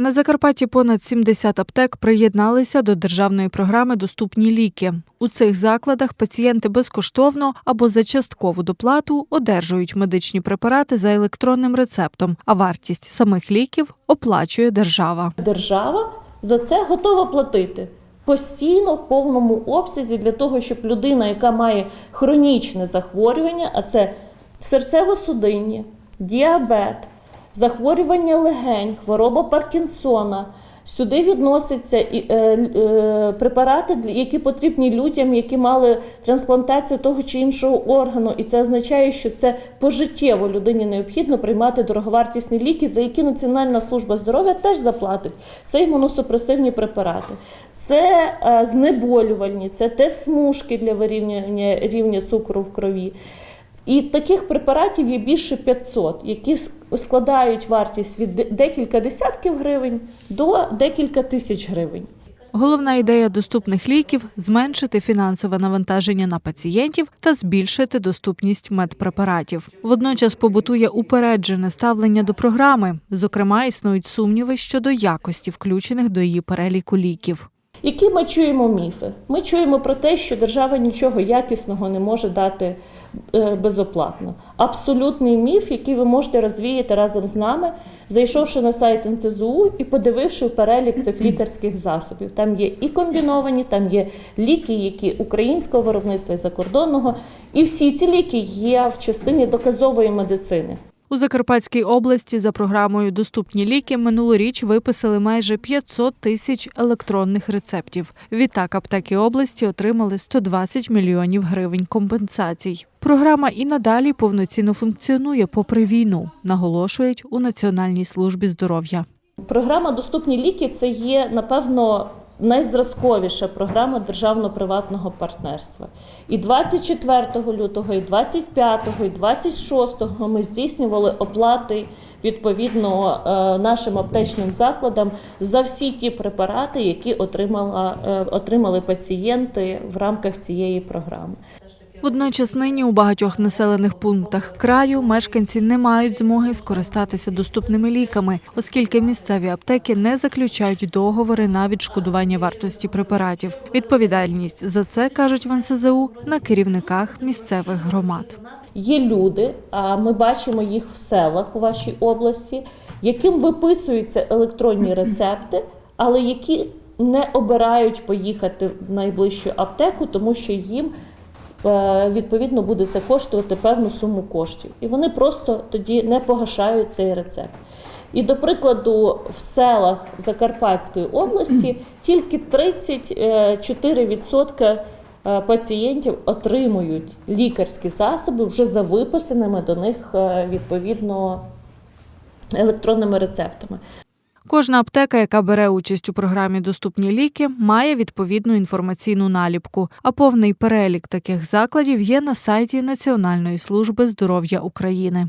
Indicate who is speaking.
Speaker 1: На Закарпатті понад 70 аптек приєдналися до державної програми Доступні ліки. У цих закладах пацієнти безкоштовно або за часткову доплату одержують медичні препарати за електронним рецептом, а вартість самих ліків оплачує держава.
Speaker 2: Держава за це готова платити постійно в повному обсязі для того, щоб людина, яка має хронічне захворювання, а це серцево-судинні, діабет, захворювання легень, хвороба Паркінсона. Сюди відносяться і, е, е, препарати, які потрібні людям, які мали трансплантацію того чи іншого органу. І це означає, що це пожиттєво людині необхідно приймати дороговартісні ліки, за які Національна служба здоров'я теж заплатить. Це імуносупресивні препарати, це е, знеболювальні, це тест-смужки для вирівняння рівня цукру в крові. І таких препаратів є більше 500, які складають вартість від декілька десятків гривень до декілька тисяч гривень.
Speaker 1: Головна ідея доступних ліків зменшити фінансове навантаження на пацієнтів та збільшити доступність медпрепаратів. Водночас побутує упереджене ставлення до програми. Зокрема, існують сумніви щодо якості включених до її переліку ліків.
Speaker 2: Які ми чуємо міфи? Ми чуємо про те, що держава нічого якісного не може дати е, безоплатно. Абсолютний міф, який ви можете розвіяти разом з нами, зайшовши на сайт НЦЗУ і подививши перелік цих лікарських засобів. Там є і комбіновані, там є ліки, які українського виробництва і закордонного. І всі ці ліки є в частині доказової медицини.
Speaker 1: У Закарпатській області за програмою Доступні ліки минулоріч виписали майже 500 тисяч електронних рецептів. Відтак аптеки області отримали 120 мільйонів гривень компенсацій. Програма і надалі повноцінно функціонує попри війну, наголошують у Національній службі здоров'я.
Speaker 2: Програма Доступні ліки це є, напевно, найзразковіша програма державно-приватного партнерства. І 24 лютого, і 25, і 26 ми здійснювали оплати відповідно е, нашим аптечним закладам за всі ті препарати, які отримала, е, отримали пацієнти в рамках цієї програми.
Speaker 1: Водночас нині у багатьох населених пунктах краю мешканці не мають змоги скористатися доступними ліками, оскільки місцеві аптеки не заключають договори на відшкодування вартості препаратів. Відповідальність за це кажуть в НСЗУ на керівниках місцевих громад.
Speaker 2: Є люди, а ми бачимо їх в селах у вашій області, яким виписуються електронні рецепти, але які не обирають поїхати в найближчу аптеку, тому що їм відповідно буде це коштувати певну суму коштів. І вони просто тоді не погашають цей рецепт. І, до прикладу, в селах Закарпатської області тільки 34% е, пацієнтів отримують лікарські засоби вже за виписаними до них е, відповідно електронними рецептами.
Speaker 1: Кожна аптека, яка бере участь у програмі Доступні ліки, має відповідну інформаційну наліпку. А повний перелік таких закладів є на сайті Національної служби здоров'я України.